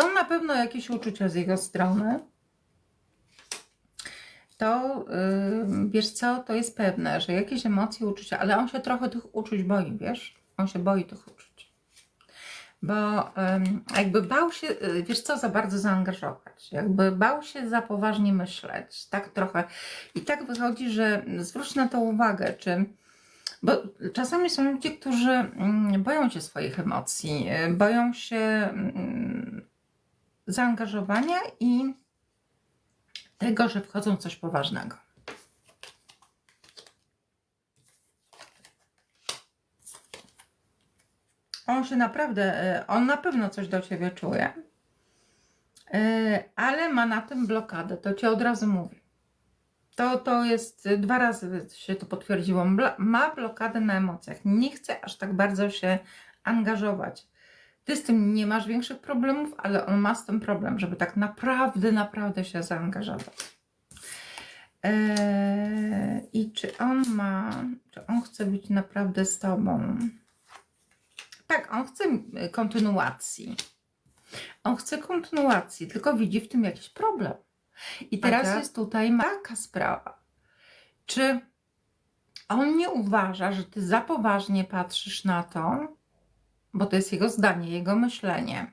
Są na pewno jakieś uczucia z jego strony. To yy, wiesz co, to jest pewne, że jakieś emocje, uczucia, ale on się trochę tych uczuć boi, wiesz? On się boi tych uczuć. Bo ym, jakby bał się, y, wiesz co, za bardzo zaangażować. Jakby bał się za poważnie myśleć. Tak trochę. I tak wychodzi, że zwróć na to uwagę, czy bo czasami są ludzie, którzy mm, boją się swoich emocji, y, boją się mm, zaangażowania i tego, że wchodzą w coś poważnego. On się naprawdę, y, on na pewno coś do ciebie czuje, y, ale ma na tym blokadę, to ci od razu mówię. To, to jest y, dwa razy się to potwierdziło. Ma blokadę na emocjach. Nie chce aż tak bardzo się angażować. Ty z tym nie masz większych problemów, ale on ma z tym problem, żeby tak naprawdę, naprawdę się zaangażować. Eee, I czy on ma, czy on chce być naprawdę z tobą? Tak, on chce y, kontynuacji. On chce kontynuacji, tylko widzi w tym jakiś problem. I teraz Aga? jest tutaj taka sprawa. Czy on nie uważa, że ty za poważnie patrzysz na to, bo to jest jego zdanie, jego myślenie,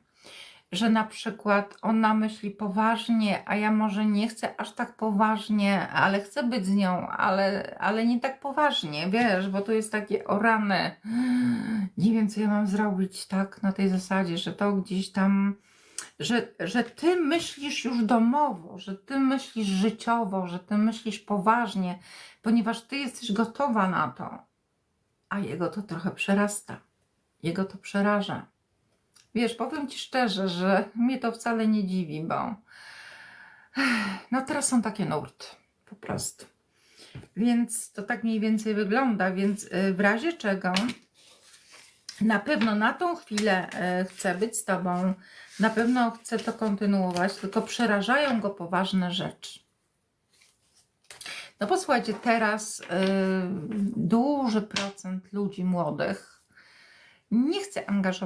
że na przykład ona myśli poważnie, a ja może nie chcę aż tak poważnie, ale chcę być z nią, ale, ale nie tak poważnie, wiesz, bo to jest takie o rany. Nie wiem, co ja mam zrobić tak na tej zasadzie, że to gdzieś tam że, że ty myślisz już domowo, że ty myślisz życiowo, że ty myślisz poważnie, ponieważ ty jesteś gotowa na to, a jego to trochę przerasta, jego to przeraża. Wiesz, powiem ci szczerze, że mnie to wcale nie dziwi, bo no teraz są takie nurty, po prostu. Więc to tak mniej więcej wygląda, więc y, w razie czego na pewno na tą chwilę e, chcę być z Tobą, na pewno chcę to kontynuować, tylko przerażają go poważne rzeczy. No posłuchajcie, teraz y, duży procent ludzi młodych nie chce angażować